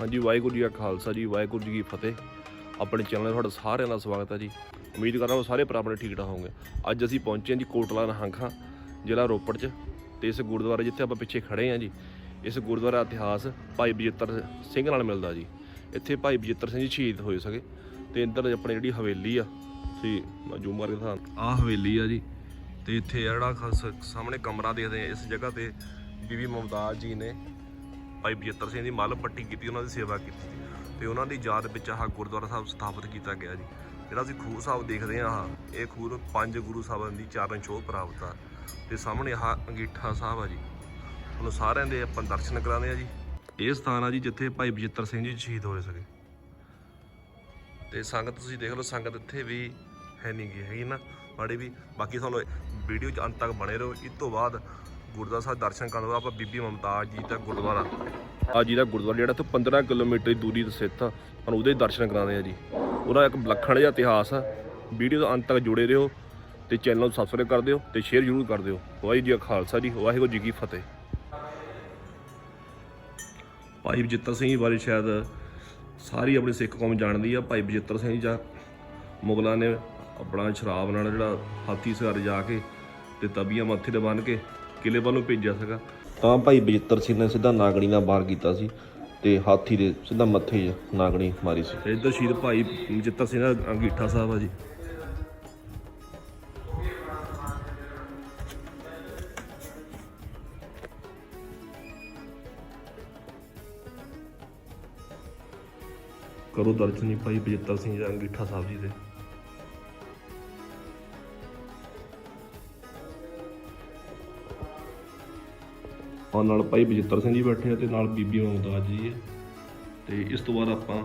ਹਾਂਜੀ, ਵਾਹਿਗੁਰੂ ਜੀ ਕਾ ਖਾਲਸਾ ਜੀ, ਵਾਹਿਗੁਰੂ ਜੀ ਕੀ ਫਤਿਹ। ਆਪਣੇ ਚੈਨਲ 'ਤੇ ਤੁਹਾਡਾ ਸਾਰਿਆਂ ਦਾ ਸਵਾਗਤ ਹੈ ਜੀ। ਉਮੀਦ ਕਰਦਾ ਹਾਂ ਸਾਰੇ ਭਰਾ ਆਪਣੇ ਠੀਕ ਠਾਕ ਹੋਵੋਗੇ ਅੱਜ ਅਸੀਂ ਪਹੁੰਚੇ ਹਾਂ ਜੀ ਕੋਟਲਾ ਨਹੰਖਾ ਜ਼ਿਲ੍ਹਾ ਰੋਪੜ 'ਚ ਤੇ ਇਸ ਗੁਰਦੁਆਰੇ ਜਿੱਥੇ ਆਪਾਂ ਪਿੱਛੇ ਖੜੇ ਹਾਂ ਜੀ, ਇਸ ਗੁਰਦੁਆਰਾ ਦਾ ਇਤਿਹਾਸ ਭਾਈ ਬਜਿੱਤਰ ਸਿੰਘ ਨਾਲ ਮਿਲਦਾ ਜੀ। ਇੱਥੇ ਭਾਈ ਬਜਿੱਤਰ ਸਿੰਘ ਜੀ ਸ਼ਹੀਦ ਹੋਏ ਸਕੇ ਤੇ ਇੱਧਰ ਆਪਣੀ ਜਿਹੜੀ ਹਵੇਲੀ ਆ ਸੀ ਜੂਮ ਕਰਕੇ ਦਿਖਾ ਆਹ ਹਵੇਲੀ ਆ ਜੀ ਤੇ ਇੱਥੇ ਜਿਹੜਾ ਖਾਸ ਸਾਹਮਣੇ ਕਮਰਾ ਦੇਖਦੇ ਆ ਇਸ ਜਗ੍ਹਾ ਤੇ ਬੀਬੀ ਮੁਮਤਾਜ਼ ਜੀ ਨੇ ਭਾਈ ਬਜਿੱਤਰ ਸਿੰਘ ਦੀ ਮੱਲ ਪੱਟੀ ਕੀਤੀ, ਉਹਨਾਂ ਦੀ ਸੇਵਾ ਕੀਤੀ ਤੇ ਉਹਨਾਂ ਦੀ ਯਾਦ ਵਿੱਚ ਆਹ ਗੁਰਦੁਆਰਾ ਸਾਹਿਬ ਸਥਾਪਿਤ ਕੀਤਾ ਗਿਆ ਜੀ। ਜਿਹੜਾ ਅਸੀਂ ਖੂਹ ਸਾਹਿਬ ਦੇਖਦੇ ਆ ਆਹ, ਇਹ ਖੂਹ ਪੰਜ ਗੁਰੂ ਸਾਹਿਬਾਂ ਦੀ ਚਾਰਨ ਛੋਹ ਪ੍ਰਾਪਤ ਆ। ਤੇ ਸਾਹਮਣੇ ਆਹ ਅੰਗੀਠਾ ਸਾਹਿਬ ਆ ਜੀ। ਉਹਨੂੰ ਸਾਰਿਆਂ ਦੇ ਆਪਾਂ ਦਰਸ਼ਨ ਕਰਾਉਂਦੇ ਆ ਜੀ। ਇਹ ਸਥਾਨ ਆ ਜੀ ਜਿੱਥੇ ਭਾਈ ਬਜਿੱਤਰ ਸਿੰਘ ਜੀ ਸ਼ਹੀਦ ਹੋਏ ਸਕੇ ਤੇ ਸੰਗਤ ਤੁਸੀਂ ਦੇਖ ਲਓ, ਸੰਗਤ ਇੱਥੇ ਵੀ ਹੈ ਨਹੀਂ ਗਈ ਹੈਗੀ ਨਾ। ਮਾੜੀ ਵੀ, ਬਾਕੀ ਤੁਹਾਨੂੰ ਵੀਡੀਓ 'ਚ ਅੰਤ ਤੱਕ ਬਣੇ ਰਹੋ। ਇਸ ਤੋਂ ਬਾਅਦ ਗੁਰਦੁਆਰਾ ਸਾਹਿਬ ਦਰਸ਼ਨ ਕਰਨ ਤੋਂ ਆਪਾਂ ਬੀਬੀ ਮਮਤਾਜ ਜੀ ਦਾ ਗੁਰਦੁਆਰਾ। ਆ ਜੀ ਦਾ ਗੁਰਦੁਆਰਾ ਜਿਹੜਾ ਤੋਂ 15 ਕਿਲੋਮੀਟਰ ਦੀ ਦੂਰੀ ਤੇ ਸਥਿਤ ਆ। ਤੁਹਾਨੂੰ ਉਹਦੇ ਦਰਸ਼ਨ ਕਰਾਉਂਦੇ ਆ ਜੀ। ਉਹਦਾ ਇੱਕ ਵਿਲੱਖਣ ਜਿਹਾ ਇਤਿਹਾਸ ਆ। ਵੀਡੀਓ ਦੇ ਅੰਤ ਤੱਕ ਜੁੜੇ ਰਹੋ ਤੇ ਚੈਨਲ ਨੂੰ ਸਬਸਕ੍ਰਾਈਬ ਕਰ ਦਿਓ ਤੇ ਸ਼ੇਅਰ ਜ਼ਰੂਰ ਕਰ ਦਿਓ। ਵਾਹਿਗੁਰੂ ਜੀ ਕਾ ਖਾਲਸਾ ਜੀ, ਵਾਹਿਗੁਰੂ ਜੀ ਕੀ ਫਤਿਹ। ਭਾਈ ਬਜਿੱਤਰ ਸਿੰਘ ਜੀ ਬਾਰੇ ਸ਼ਾਇਦ ਸਾਰੀ ਆਪਣੀ ਸਿੱਖ ਕੌਮ ਜਾਣਦੀ ਆ। ਭਾਈ ਬਜਿੱਤਰ ਸਿੰਘ ਜੀ ਜਾਂ ਮੁਗਲਾਂ ਨੇ ਆਪਣਾ ਸ਼ਰਾਬ ਨਾਲ ਜਿਹੜਾ ਹਾਥੀ ਸਵਾਰ ਜਾ ਕੇ ਤੇ ਤਬੀਆਂ ਮੱਥੇ ਤੇ ਬੰਨ ਕੇ ਕਿਲੇ ਵੱਲੋਂ ਭੇਜਿਆ ਸੀਗਾ। ਤਾਂ ਭਾਈ ਬਜਿੱਤਰ ਸਿੰਘ ਨੇ ਸਿੱਧਾ ਨਾਗਣੀ ਨਾਲ ਵਾਰ ਕੀਤਾ ਸੀ ਤੇ ਹਾਥੀ ਦੇ ਸਿੱਧਾ ਮੱਥੇ ਨਾਗਣੀ ਮਾਰੀ ਸੀ। ਇੱਧਰ ਸ਼ਹੀਦ ਭਾਈ ਬਜਿੱਤਰ ਸਿੰਘ ਦਾ ਅੰਗੀਠਾ ਸਾਹਿਬ ਆ ਜੀ। ਕਰੋ ਦਰਸ਼ਨ ਭਾਈ ਬਜਿੱਤਰ ਸਿੰਘ ਜੀ ਦਾ ਅੰਗੀਠਾ ਸਾਹਿਬ ਜੀ ਦੇ। ਔਰ ਨਾਲ ਭਾਈ ਬਜਿੱਤਰ ਸਿੰਘ ਜੀ ਬੈਠੇ ਆ ਤੇ ਨਾਲ ਬੀਬੀ ਮਮਤਾਜ ਜੀ ਹੈ ਤੇ ਇਸ ਤੋਂ ਬਾਅਦ ਆਪਾਂ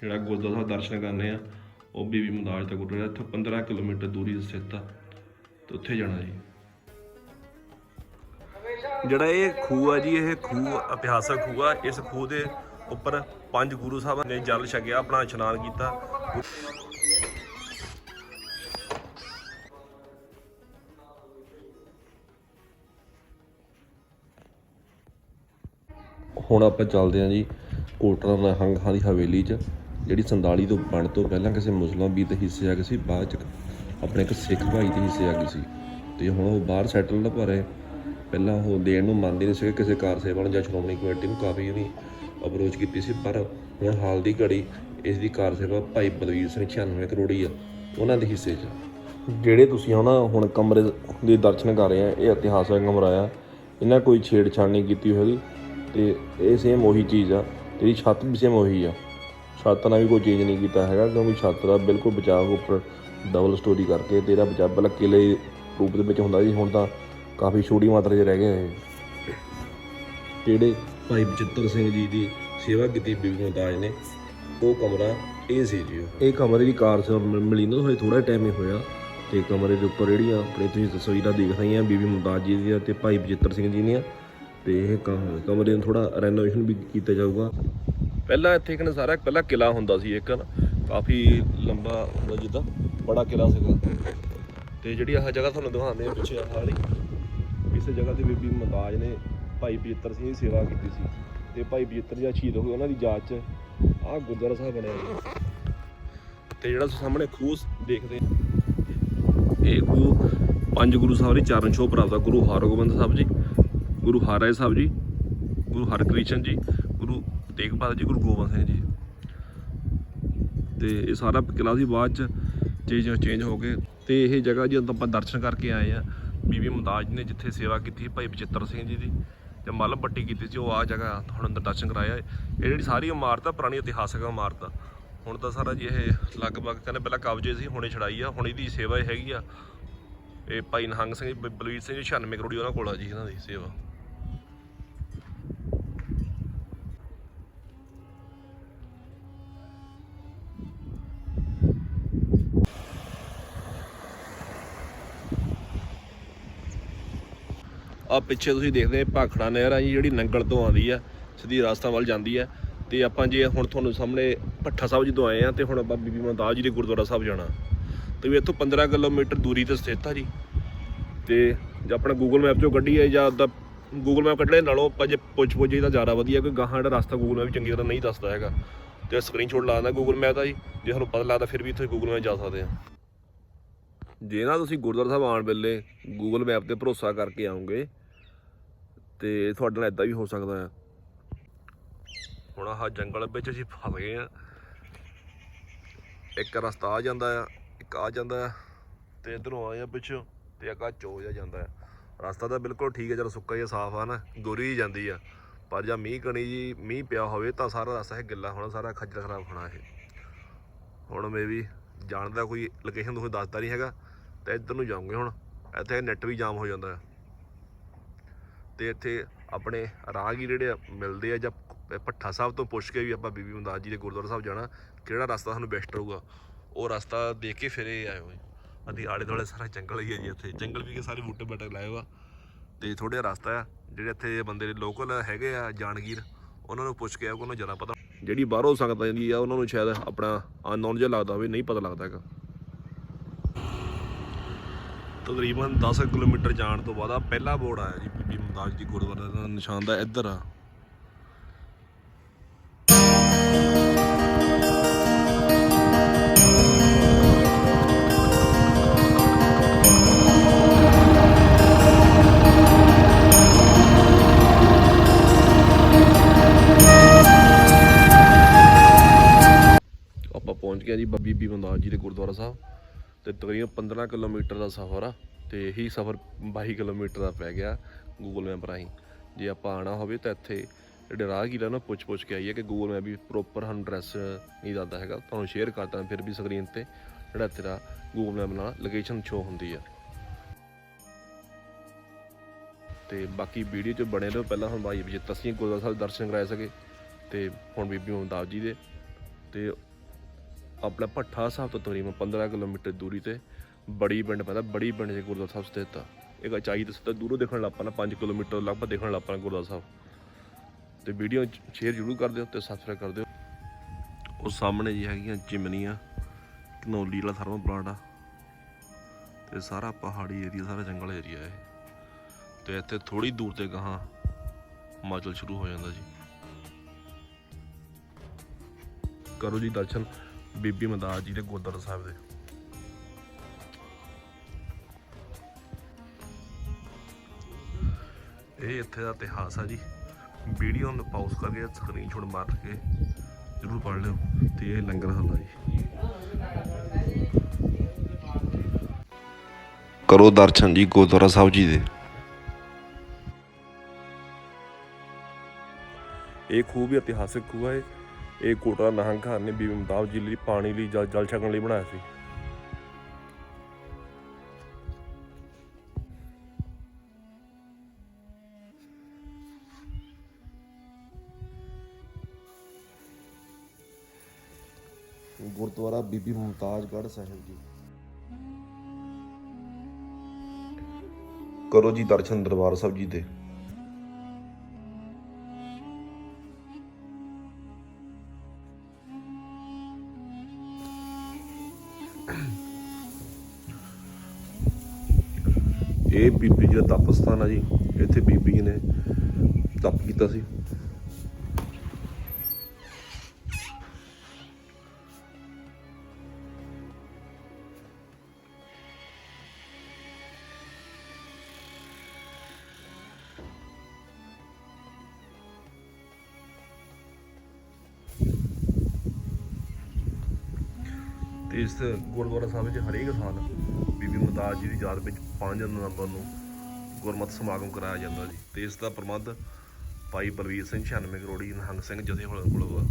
ਜਿਹੜਾ ਗੁਰਦੁਆਰਾ ਸਾਹਿਬ ਦਰਸ਼ਨ ਕਰਨੇ ਆ, ਉਹ ਬੀਬੀ ਮਮਤਾਜ ਦਾ ਗੁਰਦੁਆਰਾ, ਇੱਥੋਂ 15 ਕਿਲੋਮੀਟਰ ਦੂਰੀ ਸਥਿਤ ਆ, ਤੇ ਉੱਥੇ ਜਾਣਾ ਜੀ। ਜਿਹੜਾ ਇਹ ਖੂਹ ਆ ਜੀ, ਇਹ ਖੂਹ, ਇਤਿਹਾਸਕ ਖੂਹ ਆ। ਇਸ ਖੂਹ ਦੇ ਉੱਪਰ ਪੰਜ ਗੁਰੂ ਸਾਹਿਬਾਂ ਨੇ ਜਲ ਛਕਿਆ, ਆਪਣਾ ਇਸ਼ਨਾਨ ਕੀਤਾ। ਹੁਣ ਆਪਾਂ ਚੱਲਦੇ ਹਾਂ ਜੀ ਕੋਟਲਾ ਨਹੰਗਾਂ ਦੀ ਹਵੇਲੀ 'ਚ, ਜਿਹੜੀ 47 ਤੋਂ ਬਣ ਤੋਂ ਪਹਿਲਾਂ ਕਿਸੇ ਮੁਸਲਮਾਨ ਵੀ ਦੇ ਹਿੱਸੇ ਆ ਗਈ ਸੀ, ਬਾਅਦ 'ਚ ਆਪਣੇ ਇੱਕ ਸਿੱਖ ਭਾਈ ਦੇ ਹਿੱਸੇ ਆ ਗਈ ਸੀ। ਤੇ ਹੁਣ ਉਹ ਬਾਹਰ ਸੈਟਲ ਨਾ ਪਰ ਪਹਿਲਾਂ ਉਹ ਦੇਣ ਨੂੰ ਮੰਨਦੇ ਨਹੀਂ ਸੀ ਕਿਸੇ ਕਾਰ ਸੇਵਾ ਨੂੰ ਜਾਂ ਸ਼੍ਰੋਮਣੀ ਕਮੇਟੀ ਨੂੰ ਕਾਫੀ ਉਹਨੀ ਅਪਰੋਚ ਕੀਤੀ ਸੀ, ਪਰ ਹੁਣ ਹਾਲ ਦੀ ਘੜੀ ਇਸ ਦੀ ਕਾਰ ਸੇਵਾ ਭਾਈ ਬਲਵੀਰ ਸਿੰਘ 96 ਕਰੋੜੀ ਆ, ਉਹਨਾਂ ਦੇ ਹਿੱਸੇ 'ਚ। ਜਿਹੜੇ ਤੁਸੀਂ ਹੁਣ ਹੁਣ ਕਮਰੇ ਦੇ ਦਰਸ਼ਨ ਕਰ ਰਹੇ ਆ, ਇਹ ਇਤਿਹਾਸਕ ਕਮਰਾ ਆ, ਇਹਨਾਂ ਕੋਈ ਛੇੜਛਾੜ ਨਹੀਂ ਕੀਤੀ ਹੋਈ। ਤੇ ਇਹ ਸੇਮ ਉਹੀ ਚੀਜ਼ ਆ ਤੇਰੀ ਛੱਤ ਵੀ ਸੇਮ ਉਹੀ ਆ। ਛੱਤ ਨਾਲ ਵੀ ਕੋਈ ਚੇਂਜ ਨਹੀਂ ਕੀਤਾ ਹੈਗਾ, ਕਿਉਂਕਿ ਛੱਤ ਦਾ ਬਿਲਕੁਲ ਬਚਾਅ ਉੱਪਰ ਡਬਲ ਸਟੋਰੀ ਕਰਕੇ ਤੇਰਾ ਬਚਾਅ ਪਹਿਲਾਂ ਕਿਲੇ ਰੂਪ ਦੇ ਵਿੱਚ ਹੁੰਦਾ ਸੀ, ਹੁਣ ਤਾਂ ਕਾਫੀ ਛੋਟੀ ਮਾਤਰਾ 'ਚ ਰਹਿ ਗਿਆ ਇਹ। ਜਿਹੜੇ ਭਾਈ ਬਚਿੱਤਰ ਸਿੰਘ ਜੀ ਦੀ ਸੇਵਾ ਕੀਤੀ ਬੀਬੀ ਮੁਮਤਾਜ ਨੇ, ਉਹ ਕਮਰਾ ਇਹ ਸੀ ਜੀ ਇਹ ਕਮਰੇ ਦੀ ਕਾਰ ਸੇ ਮਿਲੀ ਨਾ ਹੋਏ ਥੋੜਾ ਟਾਈਮ ਹੀ ਹੋਇਆ। ਤੇ ਕਮਰੇ ਦੇ ਉੱਪਰ ਜਿਹੜੀਆਂ, ਆਪਣੇ ਤੁਸੀਂ ਤਸਵੀਰਾਂ ਦੇਖ ਰਹੀਆਂ ਬੀਬੀ ਮੁਮਤਾਜ ਜੀ ਦੀਆਂ ਤੇ ਭਾਈ ਬਚਿੱਤਰ ਸਿੰਘ ਜੀ ਦੀਆਂ ਤੇ ਇਹ ਕਮ- ਕਮਰੇ ਨੂੰ ਥੋੜਾ ਰੈਨੋਵੇਸ਼ਨ ਵੀ ਕੀਤਾ ਜਾਊਗਾ। ਪਹਿਲਾਂ ਇੱਥੇ ਇੱਕ ਸਾਰਾ ਪਹਿਲਾਂ ਕਿਲਾ ਹੁੰਦਾ ਸੀ, ਇੱਕ ਨਾ ਕਾਫੀ ਲੰਬਾ ਹੁੰਦਾ ਜਿੱਦਾਂ, ਬੜਾ ਕਿਲਾ ਸੀਗਾ। ਤੇ ਜਿਹੜੀ ਆਹ ਜਗ੍ਹਾ ਤੁਹਾਨੂੰ ਦਿਖਾਉਂਦੇ ਆ ਪਿੱਛੇ ਆਹ ਵਾਲੀ, ਇਸ ਜਗ੍ਹਾ ਤੇ ਬੀਬੀ ਮੁਮਤਾਜ ਨੇ ਭਾਈ ਬਜੇਤਰ ਸਿੰਘ ਦੀ ਸੇਵਾ ਕੀਤੀ ਸੀ। ਤੇ ਭਾਈ ਬਜੇਤਰ ਜੀ ਸ਼ਹੀਦ ਹੋ ਗਏ ਉਹਨਾਂ ਦੀ ਯਾਦ 'ਚ ਆਹ ਗੁਰਦੁਆਰਾ ਸਾਹਿਬ ਬਣਿਆ ਜੀ ਤੇ ਜਿਹੜਾ ਸਾਹਮਣੇ ਖੂਹ ਦੇਖਦੇ ਇਹ ਖੂਹ ਪੰਜ ਗੁਰੂ ਸਾਹਿਬ ਦੀ ਚਰਨ ਛੋਹ ਪ੍ਰਾਪਤ ਗੁਰੂ ਹਰਗੋਬਿੰਦ ਸਾਹਿਬ ਜੀ। ਗੁਰੂ ਹਰਿ ਸਾਹਿਬ ਜੀ, ਗੁਰੂ ਹਰਕ੍ਰਿਸ਼ਨ ਜੀ, ਗੁਰੂ ਤੇਗ ਬਹਾਦਰ ਜੀ, ਗੁਰੂ ਗੋਬਿੰਦ ਸਿੰਘ ਜੀ। ਤੇ ਇਹ ਸਾਰਾ ਕਿਲਾ ਸੀ, ਬਾਅਦ ਚ ਚੇਂਜ ਚੇਂਜ ਹੋ ਗਏ, ਤੇ ਇਹ ਜਗ੍ਹਾ ਜਦੋਂ ਆਪਾਂ ਦਰਸ਼ਨ ਕਰਕੇ ਆਏ ਆ, ਬੀਬੀ ਮੁਮਤਾਜ ਨੇ ਜਿੱਥੇ ਸੇਵਾ ਕੀਤੀ ਸੀ, ਭਾਈ ਬਚਿੱਤਰ ਸਿੰਘ ਜੀ ਦੀ, ਤੇ ਮੱਲ ਪੱਟੀ ਕੀਤੀ ਸੀ, ਉਹ ਆ ਜਗ੍ਹਾ ਹੁਣ ਅੰਦਰ ਦਰਸ਼ਨ ਕਰਾਇਆ। ਇਹ ਜਿਹੜੀ ਸਾਰੀ ਇਮਾਰਤ ਆ, ਪੁਰਾਣੀ ਇਤਿਹਾਸਕ ਇਮਾਰਤ ਆ। ਹੁਣ ਤਾਂ ਸਾਰਾ ਜੀ ਇਹ ਲਗਭਗ ਕਹਿੰਦੇ ਪਹਿਲਾਂ ਕਬਜ਼ੇ ਸੀ, ਹੁਣੇ ਛੜਾਈ ਆ। ਹੁਣ ਇਹਦੀ ਸੇਵਾ ਇਹ ਹੈਗੀ ਆ। ਇਹ ਭਾਈ ਨਹੰਗ ਸਿੰਘ ਬ- ਬਲਵੀਰ ਸਿੰਘ ਜੀ 96 ਕਰੋੜੀ ਉਹਨਾਂ ਕੋਲ ਆ ਜੀ, ਇਹਨਾਂ ਦੀ ਸੇਵਾ। ਆ ਪਿੱਛੇ ਤੁਸੀਂ ਦੇਖਦੇ ਭਾਖੜਾ ਨਹਿਰ ਆ ਜੀ, ਜਿਹੜੀ ਨੰਗਲ ਤੋਂ ਆਉਂਦੀ ਆ, ਸਿੱਧੀ ਰਾਜਸਥਾਨ ਵੱਲ ਜਾਂਦੀ ਆ। ਤੇ ਆਪਾਂ ਜੇ ਹੁਣ ਤੁਹਾਨੂੰ ਸਾਹਮਣੇ ਭੱਠਾ ਸਾਹਿਬ ਜਦੋਂ ਆਏ ਆ, ਤੇ ਹੁਣ ਆਪਾਂ ਬੀਬੀ ਮਮਤਾਜ ਜੀ ਦੇ ਗੁਰਦੁਆਰਾ ਸਾਹਿਬ ਜਾਣਾ। ਤੇ ਵੀ ਇੱਥੋਂ 15 ਕਿਲੋਮੀਟਰ ਦੂਰੀ ਤੇ ਸਥਿਤ ਆ ਜੀ। ਤੇ ਜੇ ਆਪਣਾ ਗੂਗਲ ਮੈਪ 'ਚੋਂ ਗੱਡੀ ਹੈ ਜਾਂ ਉਹਦਾ ਗੂਗਲ ਮੈਪ ਕੱਢਣੇ ਨਾਲੋਂ ਆਪਾਂ ਜੇ ਪੁੱਛ ਪੁੱਛ ਤਾਂ ਜ਼ਿਆਦਾ ਵਧੀਆ ਕੋਈ ਗਾਹਾਂ ਦਾ ਰਸਤਾ ਗੂਗਲ ਮੈਪ ਚੰਗੀ ਤਰ੍ਹਾਂ ਨਹੀਂ ਦੱਸਦਾ ਹੈਗਾ। ਤੇ ਸਕਰੀਨਸ਼ਾਟ ਲਾ ਦਿੰਦਾ ਗੂਗਲ ਮੈਪ ਦਾ ਜੀ। ਜੇ ਤੁਹਾਨੂੰ ਪਤਾ ਲੱਗਦਾ ਫਿਰ ਵੀ ਇੱਥੇ ਗੂਗਲ ਮੈਪ ਜਾ ਸਕਦੇ ਆ। ਜੇ ਨਾ ਤੁਸੀਂ ਗੁਰਦੁਆਰਾ ਸਾਹਿਬ ਆਉਣ ਵੇਲੇ ਗੂਗਲ ਮੈਪ ਤੇ ਭਰੋਸਾ ਕਰਕੇ ਆਉਂਗੇ ਤੇ ਤੁਹਾਡੇ ਨਾਲ ਇਦਾਂ ਵੀ ਹੋ ਸਕਦਾ ਆ। ਹੁਣ ਆਹ ਜੰਗਲ ਵਿੱਚ ਅਸੀਂ ਫਸ ਗਏ ਆ। ਇੱਕ ਰਸਤਾ ਆ ਜਾਂਦਾ ਆ, ਇੱਕ ਆ ਜਾਂਦਾ ਆ ਤੇ ਇਧਰੋਂ ਆਏ ਆ ਪਿੱਛੋਂ ਤੇ ਇੱਕ ਆ ਚੋ ਜਾ ਜਾਂਦਾ ਆ। ਰਸਤਾ ਤਾਂ ਬਿਲਕੁਲ ਠੀਕ ਹੈ ਚਲੋ ਸੁੱਕਾ ਜਿਹਾ ਸਾਫ਼ ਆ ਨਾ, ਗੋਰੀ ਹੀ ਜਾਂਦੀ ਆ। ਪਰ ਜਾਂ ਮੀਂਹ ਕਣੀ ਜੀ, ਮੀਂਹ ਪਿਆ ਹੋਵੇ ਤਾਂ ਸਾਰਾ ਰਸਤਾ ਇਹ ਗਿੱਲਾ ਹੋਣਾ, ਸਾਰਾ ਖੱਜਲ ਖਰਾਬ ਹੋਣਾ ਇਹ। ਹੁਣ ਮੇ ਵੀ ਜਾਣਦਾ ਕੋਈ ਲੋਕੇਸ਼ਨ ਤੁਹਾਨੂੰ ਦੱਸਦਾ ਨਹੀਂ ਹੈਗਾ ਤੇ ਇੱਧਰ ਨੂੰ ਜਾਉਂਗੇ ਹੁਣ। ਇੱਥੇ ਨੈਟ ਵੀ ਜਾਮ ਹੋ ਜਾਂਦਾ ਆ। ਤੇ ਇੱਥੇ ਆਪਣੇ ਰਾਹਗੀਰ ਜਿਹੜੇ ਮਿਲਦੇ ਆ ਜਾਂ ਭੱਠਾ ਸਾਹਿਬ ਤੋਂ ਪੁੱਛ ਕੇ ਵੀ ਆਪਾਂ ਬੀਬੀ ਮਮਤਾਜ ਜੀ ਦੇ ਗੁਰਦੁਆਰਾ ਸਾਹਿਬ ਜਾਣਾ, ਕਿਹੜਾ ਰਸਤਾ ਸਾਨੂੰ ਬੈਸਟ ਰਹੂਗਾ? ਉਹ ਰਸਤਾ ਦੇਖ ਕੇ ਫਿਰ ਇਹ ਆਇਓ ਅਦੀ ਆਲੇ ਦੁਆਲੇ ਸਾਰਾ ਜੰਗਲ ਹੀ ਹੈ ਜੀ ਇੱਥੇ। ਜੰਗਲ ਵੀ ਕੇ ਸਾਰੇ ਬੂਟੇ ਬਾਟੇ ਲਾਏ ਹੋਆ ਤੇ ਥੋੜਾ ਜਿਹਾ ਰਸਤਾ ਆ, ਜਿਹੜੇ ਇੱਥੇ ਬੰਦੇ ਦੇ ਲੋਕਲ ਹੈਗੇ ਆ, ਜਾਣਗੀਰ, ਉਹਨਾਂ ਨੂੰ ਪੁੱਛ ਕੇ ਆਓ, ਉਹਨਾਂ ਨੂੰ ਜਰਾ ਪਤਾ। ਜਿਹੜੀ ਬਾਹਰੋਂ ਸੰਗਤ ਆਉਂਦੀ ਆ, ਉਹਨਾਂ ਨੂੰ ਸ਼ਾਇਦ ਆਪਣਾ ਅਨਨੋਨ ਜਿਹਾ ਲੱਗਦਾ ਹੋਵੇ, ਨਹੀਂ ਪਤਾ ਲੱਗਦਾ ਹੈਗਾ। ਤਕਰੀਬਨ 10 ਕਿਲੋਮੀਟਰ ਜਾਣ ਤੋਂ ਬਾਅਦ ਆ ਪਹਿਲਾ ਬੋਰਡ ਆਇਆ ਜੀ ਬੀਬੀ ਮਮਤਾਜ ਦੀ ਗੁਰਦੁਆਰਾ ਦਾ, ਨਿਸ਼ਾਨ ਦਾ ਇੱਧਰ ਆ। ਤੇ ਤਕਰੀਬਨ 15 ਕਿਲੋਮੀਟਰ ਦਾ ਸਫ਼ਰ ਆ ਤੇ ਇਹੀ ਸਫ਼ਰ 22 ਕਿਲੋਮੀਟਰ ਦਾ ਪੈ ਗਿਆ ਗੂਗਲ ਮੈਪ ਰਾਹੀਂ। ਜੇ ਆਪਾਂ ਆਣਾ ਹੋਵੇ ਤਾਂ ਇੱਥੇ ਜਿਹੜੇ ਰਾਹਗੀਰ ਆ ਨਾ ਪੁੱਛ ਪੁੱਛ ਕੇ ਆਈਏ ਕਿ ਗੂਗਲ ਮੈਪ ਵੀ ਪ੍ਰੋਪਰ ਸਾਨੂੰ ਐਡਰੈਸ ਨਹੀਂ ਦੱਸਦਾ ਹੈਗਾ। ਤੁਹਾਨੂੰ ਸ਼ੇਅਰ ਕਰਦਾ ਫਿਰ ਵੀ ਸਕਰੀਨ ਤੇ ਜਿਹੜਾ ਤੇਰਾ ਗੂਗਲ ਮੈਪ ਨਾਲ ਲੋਕੇਸ਼ਨ ਸ਼ੋ ਹੁੰਦੀ ਆ। ਤੇ ਬਾਕੀ ਵੀਡੀਓ 'ਚ ਬਣੇ ਰਹੋ। ਪਹਿਲਾਂ ਹੁਣ ਭਾਈ ਬਜਿੱਤਰ ਸਿੰਘ ਗੁਰਦੁਆਰਾ ਸਾਹਿਬ ਦਰਸ਼ਨ ਕਰਾਏ ਸਕੇ ਤੇ ਹੁਣ ਬੀਬੀ ਮਮਤਾਜ ਜੀ ਦੇ। ਤੇ ਆਪਣਾ ਭੱਠਾ ਸਾਹਿਬ ਤੋਂ ਤਕਰੀਬਨ 15 ਕਿਲੋਮੀਟਰ ਦੂਰੀ ਤੇ ਬੜੀ ਪਿੰਡ ਪੈਂਦਾ ਬੜੀ ਪਿੰਡ ਦੇ ਗੁਰਦੁਆਰਾ ਸਾਹਿਬ ਸਥਿਤ ਆ ਇਹ ਚਾਹੀ ਤੋਂ ਸਿੱਧਾ ਦੂਰੋਂ ਦੇਖਣ ਲੱਗ ਪੈਣਾ 5 ਕਿਲੋਮੀਟਰ ਲਗਭਗ ਦੇਖਣ ਲੱਗ ਪੈਣਾ ਗੁਰਦੁਆਰਾ ਸਾਹਿਬ ਤੇ ਵੀਡੀਓ ਸ਼ੇਅਰ ਜ਼ਰੂਰ ਕਰ ਦਿਓ ਤੇ ਸਬਸਕ੍ਰਾਈਬ ਕਰ ਦਿਓ ਉਹ ਸਾਹਮਣੇ ਜੀ ਹੈਗੀਆਂ ਚਿਮਨੀਆਂ ਧਨੌਲੀ ਵਾਲਾ ਥਰਮਲ ਪਲਾਂਟ ਆ ਤੇ ਸਾਰਾ ਪਹਾੜੀ ਏਰੀਆ ਸਾਰਾ ਜੰਗਲ ਏਰੀਆ ਹੈ ਤੇ ਇੱਥੇ ਥੋੜੀ ਦੂਰ ਤੇ ਗਾਹਾਂ ਹਿਮਾਚਲ ਸ਼ੁਰੂ ਹੋ ਜਾਂਦਾ ਜੀ ਕਰੋ ਜੀ ਦਰਸ਼ਨ ਬੀਬੀ ਮਦਾਜ ਜੀ ਦੇ ਗੁਰਦੁਆਰਾ ਸਾਹਿਬ ਦੇ। ਇਹ ਇੱਥੇ ਦਾ ਇਤਿਹਾਸ ਆ ਜੀ। ਵੀਡੀਓ ਨੂੰ ਪਾਉਸ ਕਰਕੇ ਸਕਰੀਨਸ਼ਾਟ ਮਾਰ ਕੇ ਜ਼ਰੂਰ ਪੜ੍ਹ ਲਿਓ ਤੇ ਇਹ ਲੰਗਰ ਹਾਲ ਜੀ। ਕਰੋ ਦਰਸ਼ਨ ਜੀ ਗੁਰਦੁਆਰਾ ਸਾਹਿਬ ਜੀ ਦੇ। ਇਹ ਵੀ ਇਤਿਹਾਸਿਕ ਖੂਹ ਹੈ ਇਹ ਕੋਟਲਾ ਨਹੰਗ ਖਾਨ ਨੇ ਬੀਬੀ ਮਮਤਾਜ ਜੀ ਲਈ ਪਾਣੀ ਲਈ ਜਲ ਜਲ ਛਕਣ ਲਈ ਬਣਾਇਆ ਸੀ। ਗੁਰਦੁਆਰਾ ਬੀਬੀ ਮੁਮਤਾਜਗੜ੍ਹ ਸਾਹਿਬ ਜੀ। ਕਰੋ ਜੀ ਦਰਸ਼ਨ ਦਰਬਾਰ ਸਾਹਿਬ ਜੀ ਦੇ। ਇਹ ਬੀਬੀ ਜੀ ਦਾ ਤਪ ਸਥਾਨ ਆ ਜੀ, ਇੱਥੇ ਬੀਬੀ ਜੀ ਨੇ ਤਪ ਕੀਤਾ ਸੀ। ਇਸ ਗੁਰਦੁਆਰਾ ਸਾਹਿਬ ਵਿੱਚ ਹਰੇਕ ਸਾਲ ਬੀਬੀ ਜੀ ਦੀ ਯਾਦ ਵਿੱਚ 5 ਨਵੰਬਰ ਨੂੰ ਗੁਰਮਤਿ ਸਮਾਗਮ ਕਰਾਇਆ ਜਾਂਦਾ ਜੀ। ਤੇ ਇਸ ਦਾ ਪ੍ਰਬੰਧ ਭਾਈ ਬਲਵੀਰ ਸਿੰਘ 96 ਕਰੋੜੀ ਨਿਹੰਗ ਸਿੰਘ ਜਥੇ ਕੋਲ ਹੋਆ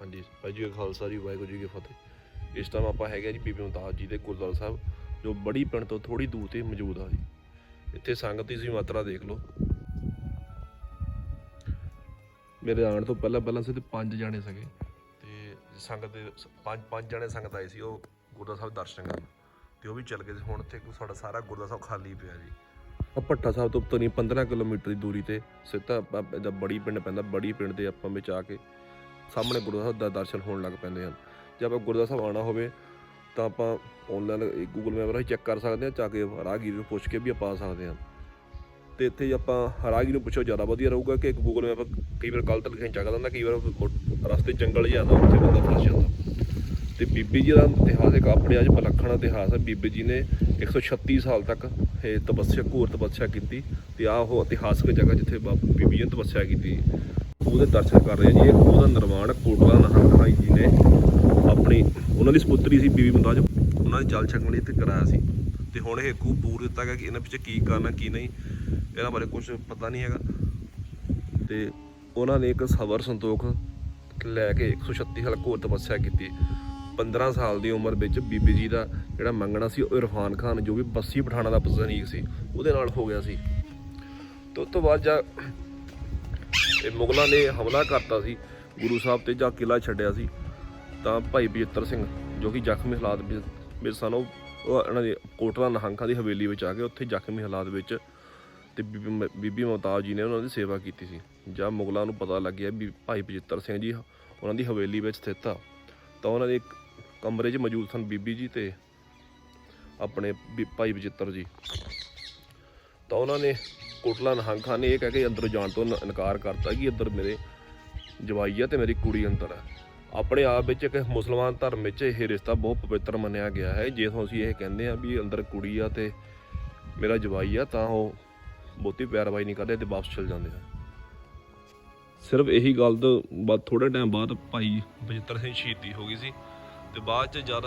ਹਾਂਜੀ, ਭਾਈ ਜੀ ਕਾ ਖਾਲਸਾ ਜੀ, ਵਾਹਿਗੁਰੂ ਜੀ ਕੀ ਫਤਿਹ। ਇਸ ਟਾਈਮ ਆਪਾਂ ਹੈਗੇ ਜੀ ਬੀਬੀ ਮੁਮਤਾਜ ਜੀ ਦੇ ਗੁਰਦੁਆਰਾ ਸਾਹਿਬ, ਜੋ ਬੜੀ ਪਿੰਡ ਤੋਂ ਥੋੜੀ ਦੂਰ ਤੇ ਮੌਜੂਦ ਆ ਜੀ। ਇੱਥੇ ਸੰਗਤ ਦੀ ਤੁਸੀਂ ਮਾਤਰਾ ਦੇਖ ਲਓ। ਮੇਰੇ ਆਉਣ ਤੋਂ ਪਹਿਲਾਂ ਪਹਿਲਾਂ ਸਿਰਫ ਪੰਜ ਜਾਣੇ ਸੀਗੇ। ਸੰਗਤ ਦੇ ਪੰਜ ਪੰਜ ਜਣੇ ਸੰਗਤ ਆਏ ਸੀ, ਉਹ ਗੁਰਦੁਆਰਾ ਸਾਹਿਬ ਦਰਸ਼ਨ ਕਰਨ। ਤੇ ਉਹ ਵੀ ਚੱਲ ਗਏ ਸੀ। ਹੁਣ ਇੱਥੇ ਸਾਡਾ ਸਾਰਾ ਗੁਰਦੁਆਰਾ ਸਾਹਿਬ ਖਾਲੀ ਪਿਆ ਜੀ। ਆ ਭੱਠਾ ਸਾਹਿਬ ਤੋਂ ਤਕਰੀਬਨ 15 ਕਿਲੋਮੀਟਰ ਦੀ ਦੂਰੀ ਤੇ ਸਿੱਧਾ ਆਪਾਂ ਬੜੀ ਪਿੰਡ ਪੈਂਦਾ, ਬੜੀ ਪਿੰਡ ਦੇ ਆਪਾਂ ਵਿੱਚ ਆ ਕੇ ਸਾਹਮਣੇ ਗੁਰਦੁਆਰਾ ਸਾਹਿਬ ਦਾ ਦਰਸ਼ਨ ਹੋਣ ਲੱਗ ਪੈਂਦੇ ਹਨ। ਜੇ ਆਪਾਂ ਗੁਰਦੁਆਰਾ ਸਾਹਿਬ ਆਉਣਾ ਹੋਵੇ, ਤਾਂ ਆਪਾਂ ਆਨਲਾਈਨ ਗੂਗਲ ਮੈਪ ਰਾਹੀਂ ਚੈੱਕ ਕਰ ਸਕਦੇ ਹਾਂ ਜਾ ਕੇ ਰਾਹਗੀਰ ਨੂੰ ਪੁੱਛ ਕੇ ਵੀ ਆਪਾਂ ਆ ਸਕਦੇ ਹਾਂ। ਤੇ ਇੱਥੇ ਜੇ ਆਪਾਂ ਰਾਹਗੀਰ ਨੂੰ ਪੁੱਛੋ ਜ਼ਿਆਦਾ ਵਧੀਆ ਰਹੂਗਾ ਕਿ ਗੂਗਲ ਮੈਪ ਕਈ ਵਾਰ ਗਲਤ ਲਿਖਣ ਚੱਕ ਦਿੰਦਾ, ਕਈ ਵਾਰ ਮੋ- ਰਸਤੇ ਜੰਗਲ ਜਾਂਦਾ ਉੱਥੇ ਬੰਦਾ ਫਸ ਜਾਂਦਾ। ਤੇ ਬੀਬੀ ਜੀ ਦਾ ਇਤਿਹਾਸ ਇੱਕ ਆਪਣੇ ਅੱਜ ਵਿਲੱਖਣ ਇਤਿਹਾਸ ਹੈ। ਬੀਬੀ ਜੀ ਨੇ 136 ਸਾਲ ਤੱਕ ਇਹ ਤਪੱਸਿਆ, ਘੋਰ ਤਪੱਸਿਆ ਕੀਤੀ ਤੇ ਆ ਉਹ ਇਤਿਹਾਸਕ ਜਗ੍ਹਾ ਜਿੱਥੇ ਬਾ- ਬੀਬੀ ਜੀ ਨੇ ਤਪੱਸਿਆ ਕੀਤੀ। ਉਹਦੇ ਦਰਸ਼ਨ ਕਰ ਰਹੇ ਜੀ ਇਹ ਉਹਦਾ ਨਿਰਮਾਣ ਕੋਟਲਾ ਨਹੰਗ ਖਾਈ ਜੀ ਨੇ। ਆਪਣੀ ਉਹਨਾਂ ਦੀ ਸਪੁੱਤਰੀ ਸੀ ਬੀਬੀ ਮੁਮਤਾਜ ਉਹਨਾਂ ਨੇ ਜਲ ਛਕਣ ਲਈ ਇੱਥੇ ਕਰਾਇਆ ਸੀ। ਤੇ ਹੁਣ ਇਹ ਖੂਬ ਪੂਰ ਦਿੱਤਾ ਗਿਆ ਕਿ ਇਹਨਾਂ ਵਿੱਚ ਕੀ ਕਰਨਾ, ਕੀ ਨਹੀਂ। ਇਹਨਾਂ ਬਾਰੇ ਕੁਝ ਪਤਾ ਨਹੀਂ ਹੈਗਾ। ਤੇ ਉਹਨਾਂ ਨੇ ਇੱਕ ਸਬਰ ਸੰਤੋਖ ਲੈ ਕੇ 136 ਸਾਲ ਘੋਰ ਤਪੱਸਿਆ ਕੀਤੀ। 15 ਸਾਲ ਦੀ ਉਮਰ ਵਿੱਚ ਬੀਬੀ ਜੀ ਦਾ ਜਿਹੜਾ ਮੰਗਣਾ ਸੀ ਉਹ ਇਰਫਾਨ ਖਾਨ, ਜੋ ਵੀ ਬੱਸੀ ਪਠਾਣਾ ਦਾ ਵਸਨੀਕ ਸੀ, ਉਹਦੇ ਨਾਲ ਹੋ ਗਿਆ ਸੀ। ਤੇ ਉਸ ਤੋਂ ਬਾਅਦ ਜਾ ਇਹ ਮੁਗਲਾਂ ਨੇ ਹਮਲਾ ਕਰਤਾ ਸੀ। ਗੁਰੂ ਸਾਹਿਬ ਤੇ ਜਾ ਕਿਲਾ ਛੱਡਿਆ ਸੀ। ਤਾਂ ਭਾਈ ਬਜਿੱਤਰ ਸਿੰਘ, ਜੋ ਕਿ ਜ਼ਖਮੀ ਹਾਲਾਤ ਵਿੱਚ ਵਿੱਚ ਸਨ, ਉਹ ਉਹ ਇਹਨਾਂ ਕੋਟਲਾ ਨਹੰਖਾਂ ਦੀ ਹਵੇਲੀ ਵਿੱਚ ਆ ਕੇ ਉੱਥੇ ਜ਼ਖਮੀ ਹਾਲਾਤ ਵਿੱਚ ਤੇ ਬੀਬੀ ਮ- ਬੀਬੀ ਮਮਤਾਜ ਜੀ ਨੇ ਉਹਨਾਂ ਦੀ ਸੇਵਾ ਕੀਤੀ ਸੀ। ਜਦ ਮੁਗਲਾਂ ਨੂੰ ਪਤਾ ਲੱਗਿਆ ਵੀ ਭਾਈ ਬਜਿੱਤਰ ਸਿੰਘ ਜੀ, ਉਹਨਾਂ ਦੀ ਹਵੇਲੀ ਵਿੱਚ ਸਥਿਤ ਆ। ਤਾਂ ਉਹਨਾਂ ਦੇ ਇੱਕ ਕਮਰੇ 'ਚ ਮੌਜੂਦ ਸਨ ਬੀਬੀ ਜੀ ਤੇ ਆਪਣੇ ਵੀ- ਭਾਈ ਬਜਿੱਤਰ ਜੀ। ਤਾਂ ਉਹਨਾਂ ਨੇ ਕੋਟਲਾ ਨਹੰਗ ਖਾਨ ਨੇ ਇਹ ਕਹਿ ਕੇ ਅੰਦਰ ਜਾਣ ਤੋਂ ਇਨਕਾਰ ਕਰਤਾ ਕਿ ਅੰਦਰ ਮੇਰੇ ਜਵਾਈ ਆ ਤੇ ਮੇਰੀ ਕੁੜੀ ਅੰਦਰ ਹੈ ਆਪਣੇ ਆਪ ਵਿੱਚ ਇੱਕ ਮੁਸਲਮਾਨ ਧਰਮ ਵਿੱਚ ਇਹ ਰਿਸ਼ਤਾ ਬਹੁਤ ਪਵਿੱਤਰ ਮੰਨਿਆ ਗਿਆ ਹੈ। ਜੇ ਅਸੀਂ ਇਹ ਕਹਿੰਦੇ ਆ ਵੀ ਅੰਦਰ ਕੁੜੀ ਆ ਤੇ ਮੇਰਾ ਜਵਾਈ ਆ, ਤਾਂ ਉਹ ਬਹੁਤੀ ਪੈਰਵਾਈ ਨਹੀਂ ਕਰਦੇ ਤੇ ਵਾਪਸ ਚਲ ਜਾਂਦੇ ਆ। ਸਿਰਫ ਇਹੀ ਗੱਲ ਤੋਂ ਬਾਅਦ ਥੋੜੇ ਟਾਈਮ ਬਾਅਦ ਭਾਈ ਬਜਿੱਤਰ ਸਿੰਘ ਸ਼ਹੀਦੀ ਹੋ ਗਈ ਸੀ ਤੇ ਬਾਅਦ ਚ ਜਦ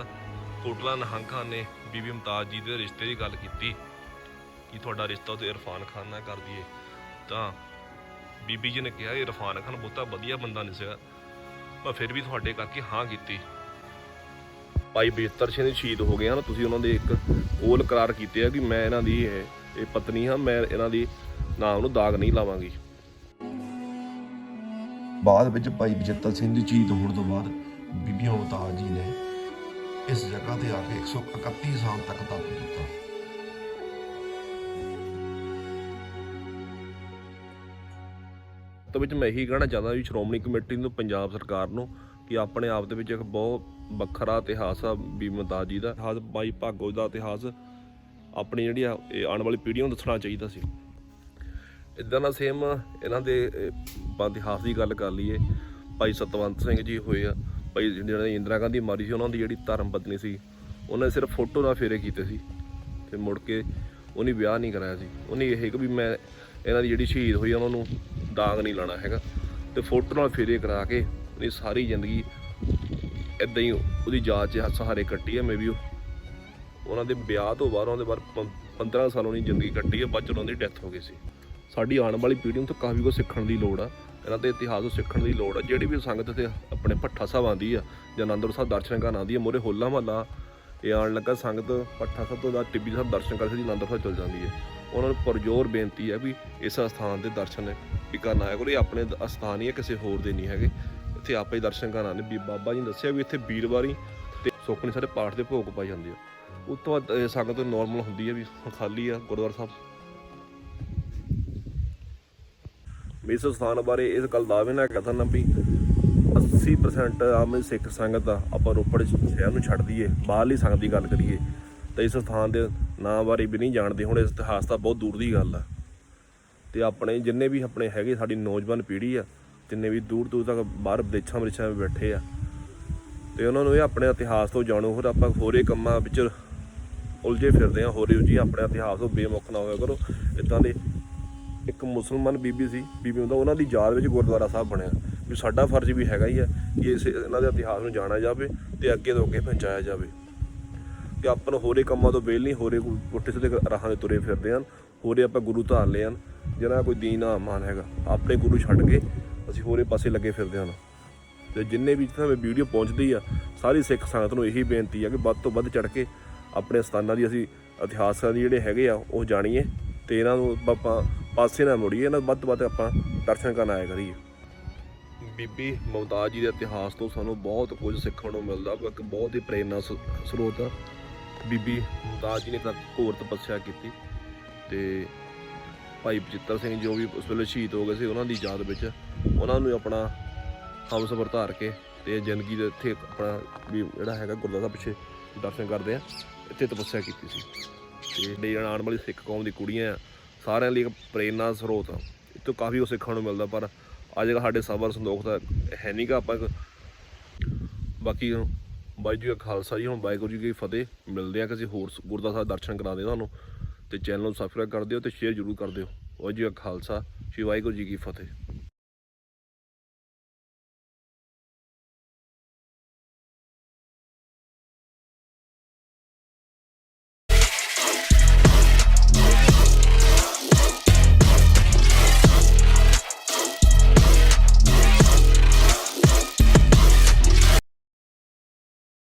ਕੋਟਲਾ ਨਹੰਗ ਖਾਨ ਨੇ ਬੀਬੀ ਮੁਮਤਾਜ ਜੀ ਦੇ ਰਿਸ਼ਤੇ ਦੀ ਗੱਲ ਕੀਤੀ ਕਿ ਤੁਹਾਡਾ ਰਿਸ਼ਤਾ ਤੇ ਇਰਫਾਨ ਖਾਨ ਨਾਲ ਕਰ ਦਈਏ, ਤਾਂ ਬੀਬੀ ਜੀ ਨੇ ਕਿਹਾ ਇਰਫਾਨ ਖਾਨ ਬਹੁਤਾ ਵਧੀਆ ਬੰਦਾ ਨਹੀਂ ਸੀਗਾ। ਮੈਂ ਫਿਰ ਵੀ ਤੁਹਾਡੇ ਕਰਕੇ ਹਾਂ ਕੀਤੀ। ਭਾਈ ਬੇਤਰ ਸਿੰਘ ਸ਼ਹੀਦ ਹੋ ਗਏ ਹਨ, ਤੁਸੀਂ ਉਹਨਾਂ ਦੇ ਇੱਕ ਕੋਲ ਕਰਾਰ ਕੀਤੇ ਆ ਕਿ ਮੈਂ ਇਹਨਾਂ ਦੀ ਇਹ ਪਤਨੀ ਹਾਂ ਮੈਂ ਇਹਨਾਂ ਦੀ ਨਾਮ ਨੂੰ ਦਾਗ ਨਹੀਂ ਲਾਵਾਂਗੀ। ਬਾਅਦ ਵਿੱਚ ਭਾਈ ਬਜਿੱਤਰ ਸਿੰਘ ਜੀ ਸ਼ਹੀਦ ਹੋਣ ਤੋਂ ਬਾਅਦ ਬੀਬੀ ਮੁਮਤਾਜ ਜੀ ਨੇ ਇਸ ਜਗ੍ਹਾ ਤੇ ਆ ਕੇ 131 ਸਾਲ ਤੱਕ ਤਪ ਕੀਤਾ। ਤਾਂ ਵਿੱਚ ਮੈਂ ਇਹੀ ਕਹਿਣਾ ਚਾਹੁੰਦਾ ਵੀ ਸ਼੍ਰੋਮਣੀ ਕਮੇਟੀ ਨੂੰ ਪੰਜਾਬ ਸਰਕਾਰ ਨੂੰ ਕਿ ਆਪਣੇ ਆਪ ਦੇ ਵਿੱਚ ਇੱਕ ਬਹੁਤ ਵੱਖਰਾ ਇਤਿਹਾਸ ਆ ਬੀਬੀ ਮੁਮਤਾਜ ਜੀ ਦਾ। ਇਤਿਹਾਸ ਬਾਈ ਭਾਗੋ ਦਾ ਇਤਿਹਾਸ ਆਪਣੀ ਜਿਹੜੀ ਆ, ਇਹ ਆਉਣ ਵਾਲੀ ਪੀੜ੍ਹੀ ਨੂੰ ਦੱਸਣਾ ਚਾਹੀਦਾ ਸੀ। ਇਦਾਂ ਦਾ ਸੇਮ ਇਹਨਾਂ ਦੇ ਇਤਿਹਾਸ ਦੀ ਗੱਲ ਕਰ ਲਈਏ। ਭਾਈ ਸਤਵੰਤ ਸਿੰਘ ਜੀ ਹੋਏ ਆ। ਭਾਈ ਜਿਹੜਾ ਨੇ ਇੰਦਰਾ ਗਾਂਧੀ ਮਾਰੀ ਸੀ, ਉਹਨਾਂ ਦੀ ਜਿਹੜੀ ਧਰਮ ਪਤਨੀ ਸੀ, ਉਹਨੇ ਸਿਰਫ ਫੋਟੋ ਨਾਲ ਫੇਰੇ ਕੀਤੇ ਸੀ। ਤੇ ਮੁੜ ਕੇ ਉਹਨੇ ਵਿਆਹ ਨਹੀਂ ਕਰਾਇਆ ਸੀ। ਉਹਨੇ ਇਹ ਕਿ ਵੀ ਮੈਂ ਇਹਨਾਂ ਦੀ ਜਿਹੜੀ ਸ਼ਹੀਦ ਹੋਈ ਉਹਨਾਂ ਨੂੰ ਦਾਗ ਨਹੀਂ ਲਾਣਾ ਹੈਗਾ। ਤੇ ਫੋਟੋ ਨਾਲ ਫੇਰੇ ਕਰਾ ਕੇ ਉਹਨੇ ਸਾਰੀ ਜ਼ਿੰਦਗੀ ਇਦਾਂ ਹੀ ਉਹਦੀ ਯਾਦ 'ਚ ਸਹਾਰੇ ਕੱਟੀ ਆ ਮੇਬੀ ਉਹ ਉਹਨਾਂ ਦੇ ਵਿਆਹ ਤੋਂ ਬਾਅਦ ਉਹਨਾਂ ਦੇ ਬਾਅਦ 15 ਸਾਲ ਉਹਨਾਂ ਦੀ ਜ਼ਿੰਦਗੀ ਕੱਟੀ ਹੈ, ਬਾਅਦ 'ਚ ਉਹਨਾਂ ਦੀ ਡੈਥ ਹੋ ਗਈ ਸੀ। ਸਾਡੀ ਆਉਣ ਵਾਲੀ ਪੀੜ੍ਹੀ ਨੂੰ ਤਾਂ ਕਾਫੀ ਕੁਝ ਸਿੱਖਣ ਦੀ ਲੋੜ ਆ, ਇਹਨਾਂ ਦੇ ਇਤਿਹਾਸ ਨੂੰ ਸਿੱਖਣ ਦੀ ਲੋੜ ਆ, ਜਿਹੜੀ ਵੀ ਸੰਗਤ ਤੇ ਆਪਣੇ ਭੱਠਾ ਸਾਹਿਬ ਆਉਂਦੀ ਆ, ਜਾਂ ਆਨੰਦਪੁਰ ਸਾਹਿਬ ਦਰਸ਼ਨ ਕਰਨ ਆਉਂਦੀ ਆ ਮੋਰੇ ਹੋਲਾ ਮਹੱਲਾ ਇਹ ਆਉਣ ਲੱਗਾ ਸੰਗਤ ਭੱਠਾ ਸਾਹਿਬ ਤੋਂ ਬਾਅਦ ਟਿੱਬੀ ਸਾਹਿਬ ਦਰਸ਼ਨ ਕਰਕੇ ਦੀ ਆਨੰਦਪੁਰ ਸਾਹਿਬ ਚਲ ਜਾਂਦੀ ਹੈ। ਉਹਨਾਂ ਨੂੰ ਪਰਜੋਰ ਬੇਨਤੀ ਹੈ ਵੀ ਇਸ ਸਥਾਨ ਦੇ ਦਰਸ਼ਨ ਵੀ ਕਰਨ ਆਇਆ ਕਰੋ, ਇਹ ਆਪਣੇ ਦ- ਸਥਾਨ ਹੀ ਹੈ, ਕਿਸੇ ਹੋਰ ਦੇ ਨਹੀਂ ਹੈਗੇ। ਇੱਥੇ ਆਪੇ ਹੀ ਦਰਸ਼ਨ ਕਰਨ ਆਉਂਦੇ ਵੀ ਬਾਬਾ ਜੀ ਨੇ ਦੱਸਿਆ ਵੀ ਇੱਥੇ ਵੀਰਵਾਰੀ ਤੇ ਸੁਖਮਨੀ ਸਾਡੇ ਪਾਠ ਦੇ ਭੋਗ ਪਾਏ ਜਾਂਦੇ ਆ। ਉਸ ਤੋਂ ਬਾਅਦ ਸੰਗਤ ਨਾਰਮਲ ਹੁੰਦੀ ਹੈ ਵੀ ਖਾਲੀ ਆ, ਗੁਰਦੁਆਰਾ ਸਾਹਿਬ। ਵੀ ਇਸ ਸਥਾਨ ਬਾਰੇ ਇਸ ਗੱਲ ਦਾਅਵੇ ਨਾਲ ਕਹਤਾ ਨਾ ਵੀ 80% ਆਮ ਸਿੱਖ ਸੰਗਤ ਆ, ਆਪਾਂ ਰੋਪੜ ਸ਼ਹਿਰ ਨੂੰ ਛੱਡ ਦਈਏ, ਬਾਹਰਲੀ ਸੰਗਤ ਦੀ ਗੱਲ ਕਰੀਏ, ਤਾਂ ਇਸ ਸਥਾਨ ਦੇ ਨਾਂ ਬਾਰੇ ਵੀ ਨਹੀਂ ਜਾਣਦੇ, ਹੁਣ ਇਸ ਇਤਿਹਾਸ ਤਾਂ ਬਹੁਤ ਦੂਰ ਦੀ ਗੱਲ ਆ। ਤੇ ਆਪਣੇ ਜਿੰਨੇ ਵੀ ਆਪਣੇ ਹੈਗੇ, ਸਾਡੀ ਨੌਜਵਾਨ ਪੀੜ੍ਹੀ ਆ, ਜਿੰਨੇ ਵੀ ਦੂਰ ਦੂਰ ਤੱਕ ਬਾਹਰ ਵਿਦੇਸ਼ਾਂ ਵਿਦੇਸ਼ਾਂ ਵਿੱਚ ਬੈਠੇ ਆ, ਤੇ ਉਹਨਾਂ ਨੂੰ ਇਹ ਆਪਣੇ ਇਤਿਹਾਸ ਤੋਂ ਜਾਣੋ, ਹੋਰ ਆਪਾਂ ਹੋਰੇ ਕੰਮਾਂ ਵਿੱਚ ਉਲਝੇ ਫਿਰਦੇ ਆ, ਹੋਰੇ ਜੀ ਆਪਣੇ ਇਤਿਹਾਸ ਤੋਂ ਬੇਮੁਖ ਨਾ ਹੋਇਆ ਕਰੋ। ਇਦਾਂ ਦੇ ਇੱਕ ਮੁਸਲਮਾਨ ਬੀਬੀ ਸੀ, ਬੀਬੀ ਹੁੰਦਾ, ਉਹਨਾਂ ਦੀ ਯਾਦ ਵਿੱਚ ਗੁਰਦੁਆਰਾ ਸਾਹਿਬ ਬਣਿਆ। ਵੀ ਸਾਡਾ ਫਰਜ਼ ਵੀ ਹੈਗਾ ਹੀ ਹੈ ਕਿ ਇਸ ਇਹਨਾਂ ਦੇ ਇਤਿਹਾਸ ਨੂੰ ਜਾਣਿਆ ਜਾਵੇ ਤੇ ਅੱਗੇ ਤੋਂ ਅੱਗੇ ਪਹੁੰਚਾਇਆ ਜਾਵੇ। ਕਿ ਆਪਾਂ ਨੂੰ ਹੋਰੇ ਕੰਮਾਂ ਤੋਂ ਵੇਲ ਨਹੀਂ, ਹੋਰੇ ਕੋਈ ਪੁੱਠੇ ਸਿੱਧੇ ਰਾਹਾਂ ਦੇ ਤੁਰੇ ਫਿਰਦੇ ਹਨ, ਹੋਰੇ ਆਪਾਂ ਗੁਰੂ ਧਾਰ ਲਏ ਹਨ, ਜਿਹਨਾਂ ਦਾ ਕੋਈ ਦੀਨ ਆ ਮਾਨ ਹੈਗਾ। ਆਪਣੇ ਗੁਰੂ ਛੱਡ ਕੇ ਅਸੀਂ ਹੋਰੇ ਪਾਸੇ ਲੱਗੇ ਫਿਰਦੇ ਹਨ। ਤੇ ਜਿੰਨੇ ਵੀ ਜਿੱਥੇ ਵੀਡੀਓ ਪਹੁੰਚਦੀ ਆ, ਸਾਰੀ ਸਿੱਖ ਸੰਗਤ ਨੂੰ ਇਹੀ ਬੇਨਤੀ ਆ ਕਿ ਵੱਧ ਤੋਂ ਵੱਧ ਚੜ ਕੇ ਆਪਣੇ ਸਥਾਨਾਂ ਦੀ ਅਸੀਂ ਇਤਿਹਾਸਾਂ ਦੀ ਜਿਹੜੇ ਹੈਗੇ ਆ, ਉਹ ਜਾਣੀਏ ਤੇ ਇਹਨਾਂ ਨੂੰ ਆਪਾਂ ਪਾਸੇ ਨਾ ਮੁੜੀਏ, ਇਹਨਾਂ ਨੂੰ ਵੱਧ ਤੋਂ ਵੱਧ ਆਪਾਂ ਦਰਸ਼ਨ ਕਰਨ ਆਇਆ ਕਰੀਏ। ਬੀਬੀ ਮੁਮਤਾਜ ਜੀ ਦੇ ਇਤਿਹਾਸ ਤੋਂ ਸਾਨੂੰ ਬਹੁਤ ਕੁਝ ਸਿੱਖਣ ਨੂੰ ਮਿਲਦਾ, ਇੱਕ ਬਹੁਤ ਹੀ ਪ੍ਰੇਰਨਾ ਸਰੋਤ ਆ। ਬੀਬੀ ਮੁਮਤਾਜ ਜੀ ਨੇ ਤਾਂ ਘੋਰ ਤਪੱਸਿਆ ਕੀਤੀ ਤੇ ਭਾਈ ਬਚਿੱਤਰ ਸਿੰਘ ਜੋ ਵੀ ਉਸ ਵੇਲੇ ਸ਼ਹੀਦ ਹੋ ਗਏ ਸੀ, ਉਹਨਾਂ ਦੀ ਯਾਦ ਵਿੱਚ ਉਹਨਾਂ ਨੂੰ ਆਪਣਾ ਹਮਸਫਰ ਧਾਰ ਕੇ ਤੇ ਜ਼ਿੰਦਗੀ ਦੇ ਇੱਥੇ ਆਪਣਾ ਵੀ ਜਿਹੜਾ ਹੈਗਾ ਗੁਰਦੁਆਰਾ ਪਿੱਛੇ ਦਰਸ਼ਨ ਕਰਦੇ ਆ। ਇੱਥੇ ਤਪੱਸਿਆ ਕੀਤੀ ਸੀ। ਤੇ ਜਿਹੜੀ ਆਉਣ ਵਾਲੀ ਸਿੱਖ ਕੌਮ ਦੀ ਕੁੜੀਆਂ ਆ, ਸਾਰਿਆਂ ਲਈ ਇੱਕ ਪ੍ਰੇਰਨਾ ਸਰੋਤ ਆ। ਇਹ ਕਾਫੀ ਕੁਛ ਸਿੱਖਣ ਨੂੰ ਮਿਲਦਾ, ਪਰ ਅੱਜ ਕੱਲ੍ਹ ਸਾਡੇ ਸਬਰ ਸੰਦੋਖ ਦਾ ਹੈ ਨਹੀਂਗਾ ਆਪਾਂ ਇੱਕ ਬਾਕੀ ਵਾਹਿਗੁਰੂ ਜੀ ਕਾ ਖਾਲਸਾ ਜੀ, ਹੁਣ ਵਾਹਿਗੁਰੂ ਜੀ ਕੀ ਫਤਿਹ। ਮਿਲਦੇ ਆ ਕਿਸੇ ਹੋਰ ਸ- ਗੁਰਦੁਆਰਾ ਸਾਹਿਬ ਦਰਸ਼ਨ ਕਰਾ ਕਰਾਉਂਦੇ ਤੁਹਾਨੂੰ। ਤੇ ਚੈਨਲ ਨੂੰ ਸਬਸਕ੍ਰਾਈਬ ਕਰ ਦਿਓ ਤੇ ਸ਼ੇਅਰ ਜ਼ਰੂਰ ਕਰ ਦਿਓ। ਵਾਹਿਗੁਰੂ ਜੀ ਕਾ ਖਾਲਸਾ, ਸ਼੍ਰੀ ਵਾਹਿਗੁਰੂ ਜੀ ਕੀ ਫਤਿਹ।